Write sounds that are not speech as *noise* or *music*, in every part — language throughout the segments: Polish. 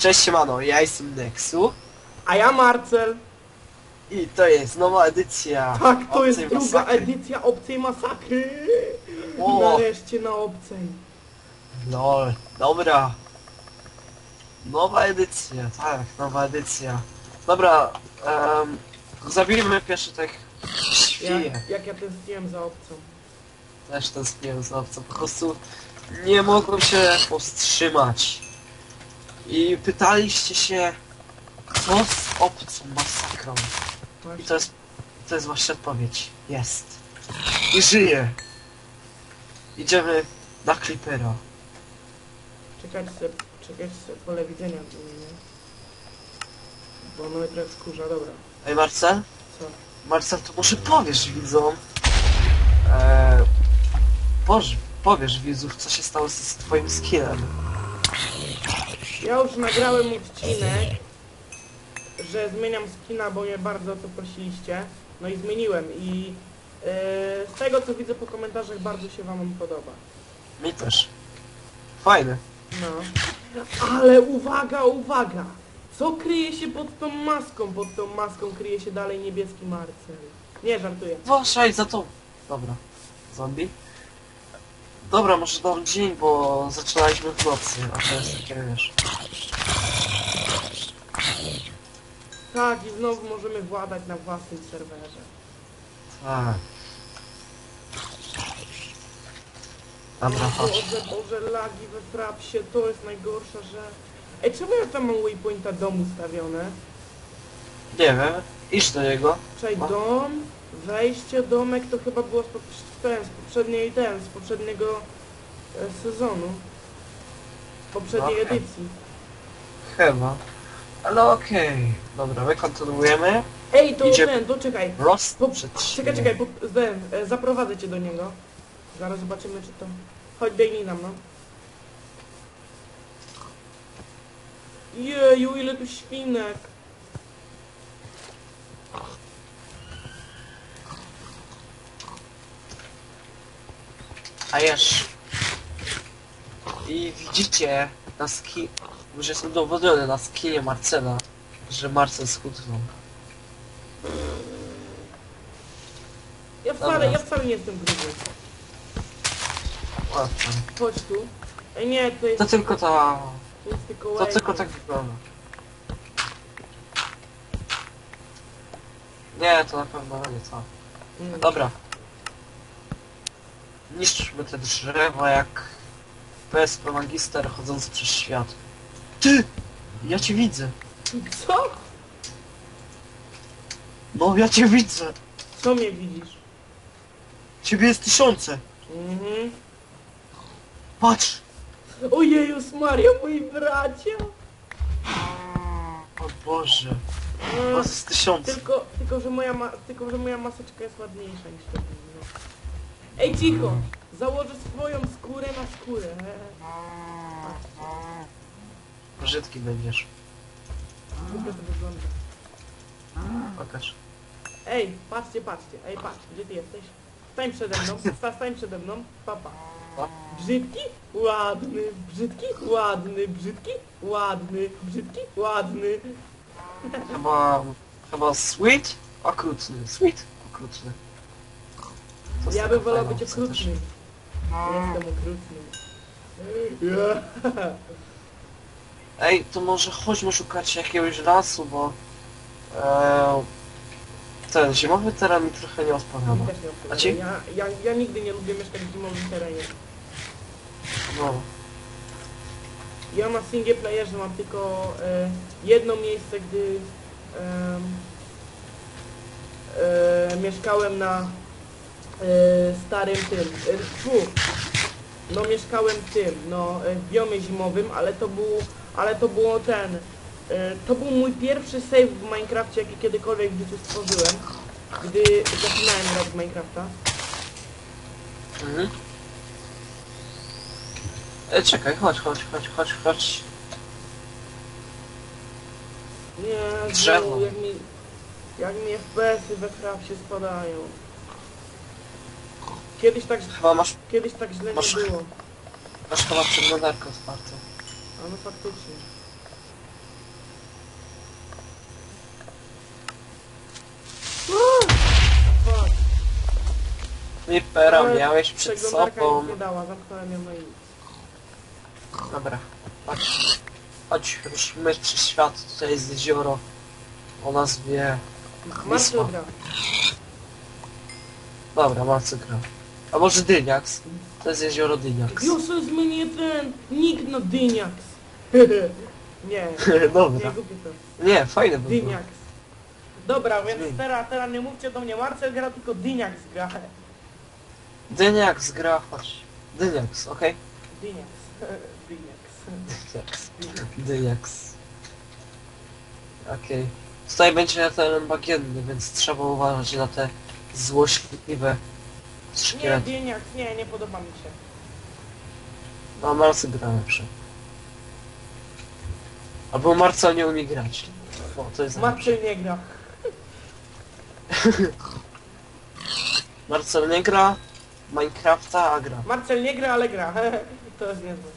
Cześć siemano, ja jestem Nexu A ja Marcel. i to jest nowa edycja Tak, to jest druga Masakry. edycja obcej masakry. O. Nareszcie na obcej. Lol, dobra. Nowa edycja, tak, nowa edycja. Dobra, um, zabijmy pierwszy tych Ja, świje. jak ja tęskniłem za obcą. Też tęskniłem za obcą, po prostu nie mogłem się powstrzymać. I pytaliście się, co z obcą masakrą? I to jest, to jest właśnie odpowiedź. Jest. I żyje. Idziemy na Clippera. Czekajcie sobie, czekajcie sobie pole widzenia zmienię. Bo ono mnie trochę wkurza, dobra. Ej Marcel? Co? Marcel, to może powiesz widzom... Eee, Boże, powiesz widzów, co się stało z, z twoim skinem. Ja już nagrałem odcinek, że zmieniam skina, bo mnie bardzo o to prosiliście. No i zmieniłem i yy, z tego co widzę po komentarzach bardzo się wam on podoba. Mi też. Fajny. No. Ale uwaga, uwaga! Co kryje się pod tą maską? Pod tą maską kryje się dalej niebieski Marcel. Nie, żartuję. Uważaj za to. Dobra. Zombie. Dobra, może dam dzień, bo zaczynaliśmy w nocy, a to jest takie, wiesz... Tak, i znowu możemy władać na własnym serwerze. Tak. Dobra, chodź. Boże, Boże, lagi we frapsie, to jest najgorsza, że... Ej, czemu ja tam mam waypointa domu stawione? Nie wiem, idź do niego. Czekaj, No. dom, wejście, domek to chyba było z, pop- ten, z poprzedniej ten, z poprzedniego e, sezonu. Z poprzedniej Okej. edycji. Chyba. Ale okej. Dobra, my kontynuujemy. Ej, to Idzie- ten, to czekaj. Rost Po, przed czekaj, czekaj, po, ten, e, zaprowadzę cię do niego. Zaraz zobaczymy, czy to... Chodź, daj mi nam, no. Jeju, ile tu świnek. A jesz. I widzicie na ski... Już jest udowodnione na skinie Marcela, że Marcel schudnął. Ja wcale, Dobra. ja wcale nie jestem gruby. Łatwo. Chodź tu. Ej, nie, to jest, To tylko ta... to jest tylko To waypoint. tylko tak wygląda. Nie, to na pewno nie to. Mm. Dobra. Niszczmy te drzewa jak PSP Magister chodzący przez świat. Ty! Ja cię widzę. Co? No ja cię widzę. Co mnie widzisz? Ciebie jest tysiące. Mhm. Patrz! Ojejus Maria, moi bracia! O Boże. Mm, Was jest tysiące. tylko, tylko, że moja ma, tylko, że moja maseczka jest ładniejsza niż to. Ej, cicho! Założę swoją skórę na skórę. Brzydki będziesz. Głupio to wygląda. Pokaż. Ej, patrzcie, patrzcie. Ej, patrz, gdzie ty jesteś? Stań przede mną, sta, stań przede mną, papa. Brzydki, ładny, brzydki, ładny, brzydki, ładny, brzydki, ładny. Chyba... Chyba sweet? Okrutny. Sweet? Okrutny. To Ja bym wolał być okrutny. Jestem okrutny. Ja. *laughs* Ej, to może chodźmy szukać jakiegoś lasu, bo... E, ten zimowy teren mi trochę nie odpowiada. Też nie odpowiadam. A ci? ja, ja, ja nigdy nie lubię mieszkać w zimowym terenie. No. Ja na single playerze mam tylko e, jedno miejsce, gdy em, e, mieszkałem na starym tym, e, fu, no mieszkałem w tym, no e, w biomie zimowym, ale to był, ale to było ten, e, to był mój pierwszy save w Minecrafcie, jaki kiedykolwiek w życiu stworzyłem, gdy zaczynałem grać w Minecrafta. Mhm. E, czekaj, chodź, chodź, chodź, chodź, chodź. Nie, Drzewo. jak mi, jak mi FPS-y we spadają. Kiedyś tak, Chyba masz, kiedyś tak źle masz- nie było. masz chyba przeglądarkę otwartą. A no faktycznie. Uuu! A fuck. Miałeś przed sobą. nie dała, zamknąłem ją. Dobra, chodź. Chodź, My przez świat, tutaj jest jezioro. O nazwie... Masz Wisła. dobra. Dobra, ma. A może Dyniaks? To jest jezioro Dyniaks. Jezus, mnie ten nick na Dyniaks. *laughs* nie, nie Dobra. to. Nie, fajne by było. Dyniaks. Dobra, więc teraz, teraz nie mówcie do mnie Marcel gra, tylko Dyniaks gra. Dyniaks gra, chodź. Dyniaks, okej? Dyniaks. *laughs* Dyniaks. Dyniaks. Dyniaks. Okej. Tutaj będzie teren bagienny, więc trzeba uważać na te złośliwe Nie, szkielety. Dyniaks, nie, nie podoba mi się. No, Marcel gra lepsze. Albo Marcel nie umie grać. O, to jest. Marcel nie gra. *laughs* Marcel nie gra Minecrafta, a gra. Marcel nie gra, ale gra. *laughs* to jest niezłe.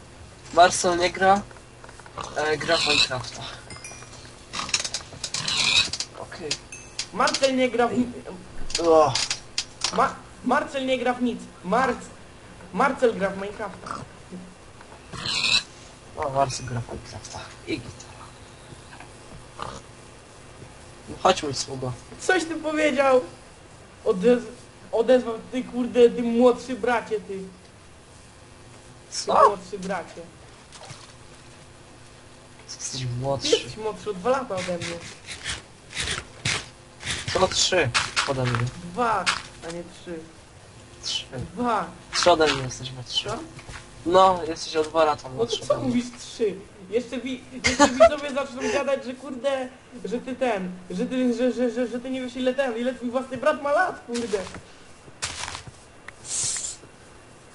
Marcel nie gra, e, gra w Minecrafta. Okej. Marcel nie gra w... O, Ma... Marcel nie gra w nic. Marc... Marcel gra w Minecrafta. o, Marcel gra w Minecrafta. I gitara. No, chodź mój sługa. Coś ty powiedział! Odez... Odezwał ty kurde, ty młodszy bracie, ty. Ty Co? młodszy bracie. Jesteś Ty młodszy. jesteś młodszy o dwa lata ode mnie. To trzy ode mnie. Dwa, a nie trzy. Trzy. Dwa. Trzy ode mnie jesteśmy trzy. Co? No, jesteś o dwa lata No to młodszy co ode mnie. mówisz trzy? Jeszcze, wi jeszcze widzowie zaczną gadać, że kurde, że ty ten, że ty, że, że, że, że ty nie wiesz ile ten, ile twój własny brat ma lat, kurde.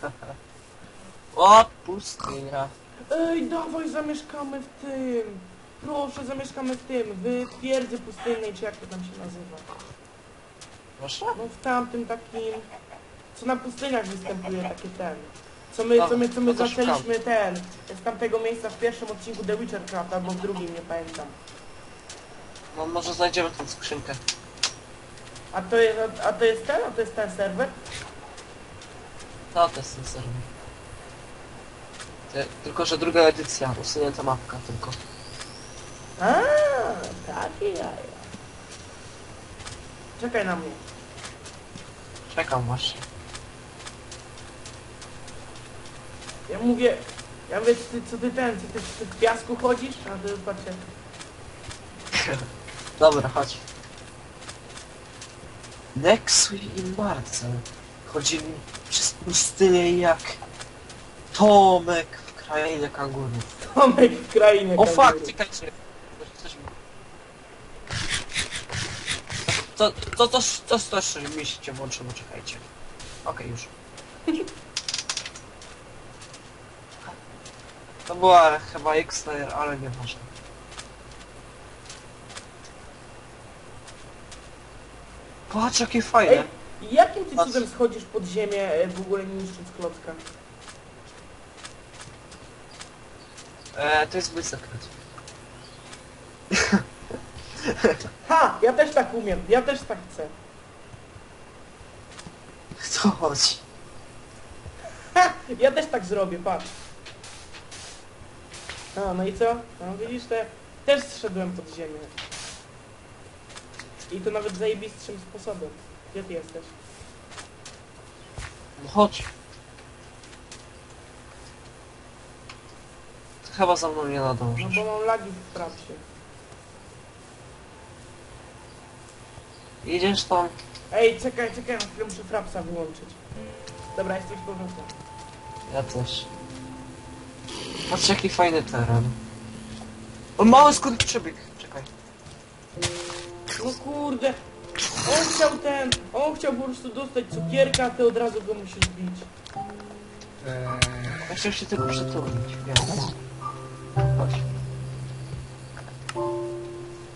*laughs* O, pustynia. Ej, dawaj zamieszkamy w tym. Proszę, zamieszkamy w tym, w twierdzy pustynnej, czy jak to tam się nazywa. Proszę? No w tamtym takim, co na pustyniach występuje, takie ten. Co my, co my, co my No to zaczęliśmy ten, z tamtego miejsca w pierwszym odcinku The Witcher Craft, albo w drugim, nie pamiętam. No może znajdziemy tą skrzynkę. A to jest, a, to jest ten, a to jest ten serwer? To, to jest ten serwer. Ty- Tylko, że druga edycja, usunięta mapka tylko. A, takie jaja. Czekaj na mnie. Czekam właśnie. Ja mówię, ja mówię, ty, co ty ten, co ty, ty w piasku chodzisz? A ty patrzcie. *laughs* Dobra, chodź. Nexus i Marcel chodzili przez pustynię jak Tomek w krainie kangurów. Tomek w krainie. O fuck, czekajcie. Coś mi... To, to, to, to, to też mi się włączyło, czekajcie. Okej, już. *laughs* To była chyba X-Layer, ale nieważne. Patrz, jakie fajne. Ej, jakim ty Patrz. cudem schodzisz pod ziemię e, w ogóle nie niszcząc klocka? E, to jest mój sekret. Ha! Ja też tak umiem, ja też tak chcę. Co chodzi? Ha! Ja też tak zrobię, patrz. A, no i co? No widzisz, te, też zszedłem pod ziemię. I to nawet zajebistszym sposobem. Gdzie ty jesteś? No chodź. Chyba za mną nie No nadążysz. bo mam lagi w frapsie. Idziesz tam? Ej, czekaj, czekaj, na chwilę muszę frapsa wyłączyć. Dobra, jesteś powrotem. Ja też. Patrz jaki fajny teren. O, mały skąd przebieg. Czekaj. No kurde, on chciał ten, on chciał po prostu dostać cukierka, a ty od razu go musisz bić. Ja chciałem się tylko przytulić, więc... Chodź.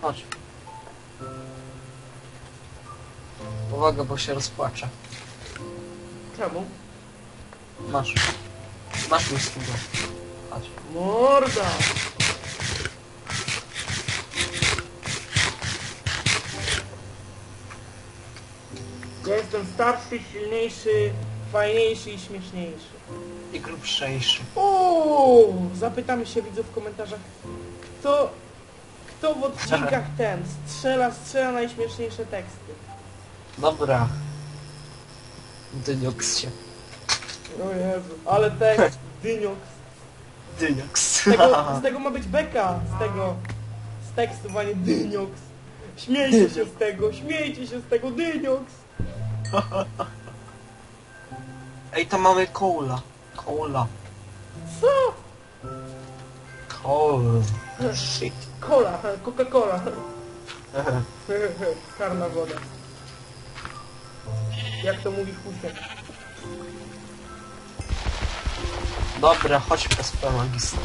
Chodź. Uwaga, bo się rozpłaczę. Czemu? Masz. Masz mój studio. Chodź. Morda! Ja jestem starszy, silniejszy, fajniejszy i śmieszniejszy. I grubszejszy. Uuu, zapytamy się widzów w komentarzach, kto, kto w odcinkach *laughs* ten strzela, strzela najśmieszniejsze teksty. Dobra. Dynioks się. O Jezu, ale tekst, dyniok. Dynioks. Z tego, z tego ma być beka, z tego, z tekstu właśnie dynioks. Śmiejcie się z tego, śmiejcie się z tego, dynioks. Ej, tam mamy kola. Kola. Co? Kola. Shit. Cola, Coca-Cola. *laughs* Karna woda. Jak to mówi Husiek. Dobra, chodź PSP magistry.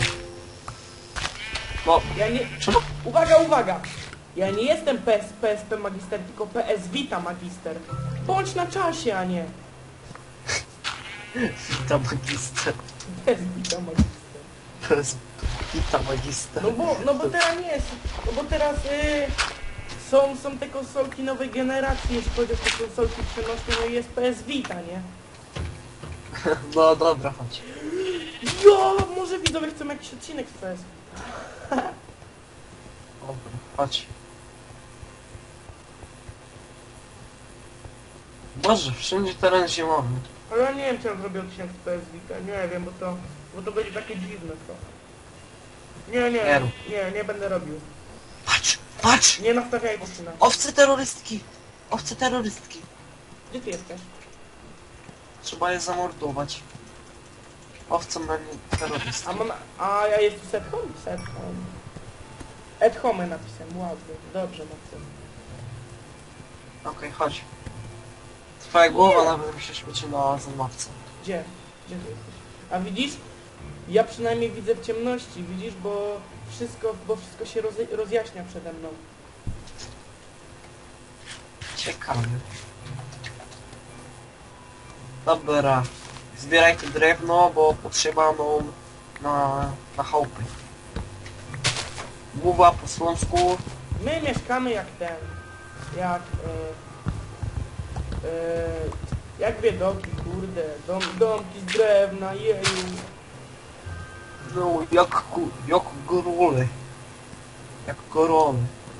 No, Ja nie... czemu? Uwaga, uwaga! Ja nie jestem PS, PSP Magister, tylko PS Vita Magister. Bądź na czasie, a nie Wita magister. PS Vita Magister. PS Wita magister. No bo, no bo teraz nie jest, no bo teraz y, są, są te konsolki nowej generacji, jeśli chodzi o te konsolki przenośne, no i jest PS Vita, nie? *laughs* No dobra, chodź. Jo, może widzowie chcą jakiś odcinek z PS Dobra, chodź. Boże, wszędzie teren zimowy. Ale ja nie wiem, czy ja zrobię odcinek z PS Vita, nie wiem, bo to, bo to będzie takie dziwne trochę. Nie, Nie nie, nie, nie będę robił. Patrz, patrz! Nie nastawiajcie się na... Owce terrorystki! Owce terrorystki. Gdzie ty jesteś? Trzeba je zamordować. Owce mamy terrorystki. A mam... A ja jestem set home? Set home. At home napisałem, ładnie. Dobrze napisałem. Okej, chodź. Twoja głowa nawet mi się śmieciła za mapce. Gdzie? Gdzie ty jesteś? A widzisz? Ja przynajmniej widzę w ciemności, widzisz, bo wszystko, bo wszystko się roz, rozjaśnia przede mną. Ciekawe. Dobra. Zbieraj to drewno, bo potrzeba nam na, na chałupy. Buwa po słonsku. My mieszkamy jak ten, jak, e, e, jak biedoki, kurde, dom, domki z drewna, jeju. No, jak, ku- jak gorole. Jak gorole.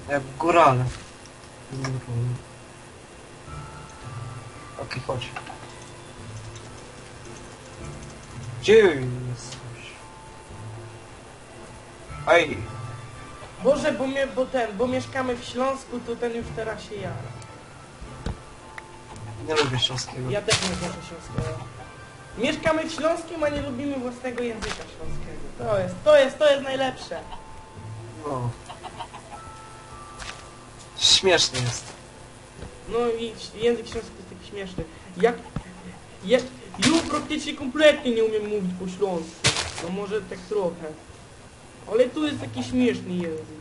Jak górale. Okej, chodź. Gdzie jesteś? Ej, Boże, bo mnie, bo ten, bo mieszkamy w Śląsku, to ten już teraz się jara. nie lubię śląskiego. Ja też nie znoszę śląskiego. Mieszkamy w Śląskim, a nie lubimy własnego języka śląskiego. To jest, to jest, to jest najlepsze. No. Śmieszny jest. No i język śląski jest taki śmieszny. Jak... Ja, ja praktycznie kompletnie nie umiem mówić po śląsku. No może tak trochę. Ale tu jest taki śmieszny język.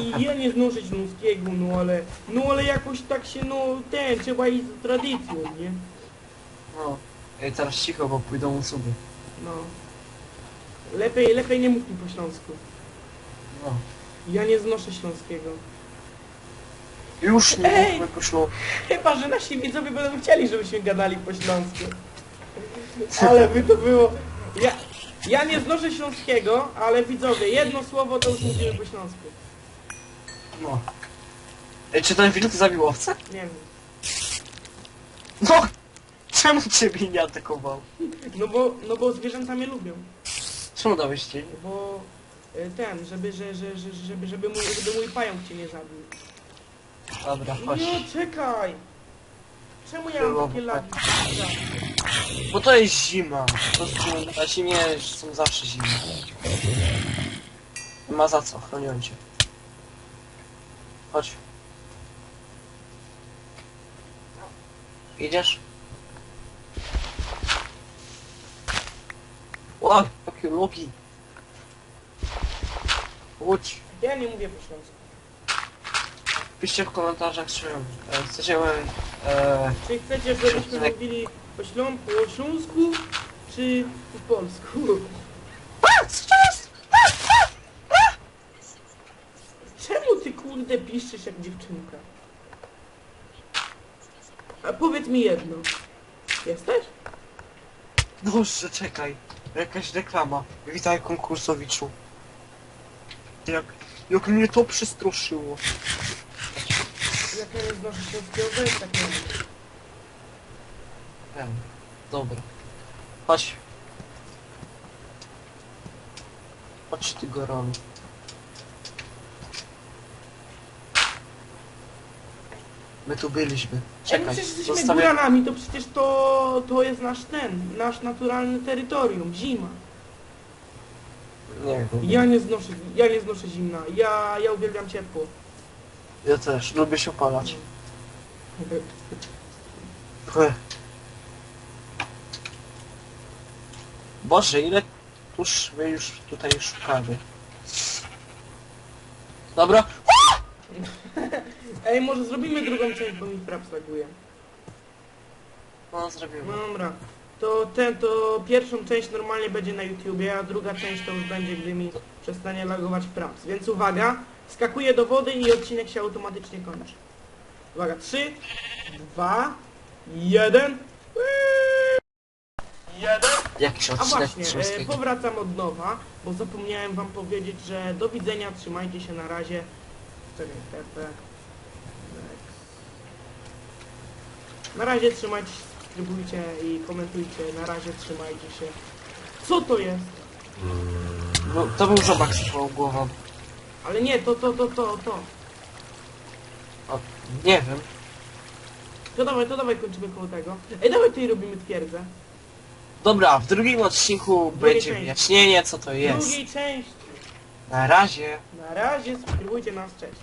I ja nie znoszę śląskiego, no ale... No ale jakoś tak się, no ten, trzeba iść za tradycją, nie? No. Ej, teraz cicho, bo pójdą osoby. No. Lepiej, lepiej nie mów mi po śląsku. No. Ja nie znoszę śląskiego. Już nie Ej! mówmy po śląsku. Chyba, że nasi widzowie będą chcieli, żebyśmy gadali po śląsku. Ale by to było... Ja, ja nie znoszę śląskiego, ale widzowie, jedno słowo to już mówimy po śląsku. No. Ej, czy ten wilk zabił owcę? Nie wiem. No! Czemu ciebie nie atakował? No bo, no bo zwierzęta mnie lubią. Czemu dałeś cień? Bo y, ten, żeby, że, że, że, żeby, żeby, mój, żeby mój pająk cię nie zabił. Dobra, chodź. Nie, czekaj! Czemu ja mam takie lagi? Bo to jest zima. Po prostu na zimie są zawsze zimy. Nie ma za co, chroniłem cię. Chodź. Idziesz? O, jakie luki. Łódź. Ja nie mówię po śląsku. Piszcie w komentarzach, czy e, chcecie... E, Czy chcecie, żebyśmy Tak. mówili po, ślą, po śląsku, czy po polsku? Czemu ty kurde piszczysz jak dziewczynka? A powiedz mi jedno. Jesteś? Boże, czekaj. Jakaś reklama. Witaj konkursowiczu. Jak, jak mnie to przestraszyło. Jak ja nie znoszę polskiego, tak nie mów. Wiem. Dobra. Chodź. Chodź ty gorolu. My tu byliśmy. Ej, no Czekaj, przecież jesteśmy zostawię... góranami, to przecież to, to jest nasz ten, nasz naturalny terytorium, zima. Nie wiem. Ja nie znoszę, ja nie znoszę zimna, ja, ja uwielbiam ciepło. Ja też, lubię się opalać. Boże, ile tuż my już tutaj szukamy. Dobra. *laughs* Ej, może zrobimy drugą część, bo mi praw slaguje. No, zrobimy. Dobra, to ten, to pierwszą część normalnie będzie na YouTubie, a druga część to już będzie, gdy mi przestanie lagować praps. Więc uwaga, skakuję do wody i odcinek się automatycznie kończy. Uwaga, 3, 2, 1. Jeden. Jakiś A odcinek właśnie, e, powracam od nowa, bo zapomniałem wam powiedzieć, że do widzenia, trzymajcie się na razie. Czekaj, TP. Na razie trzymajcie się, subskrybujcie i komentujcie. Na razie trzymajcie się. Co to jest? No, to był zobacz swoją głową. Ale nie, to, to, to, to, to. O, nie wiem. To dawaj, to dawaj kończymy koło tego. Ej, dawaj tutaj robimy twierdzę. Dobra, w drugim odcinku Drugiej będzie części. wyjaśnienie co to jest. Drugiej części. Na razie. Na razie subskrybujcie nas, cześć.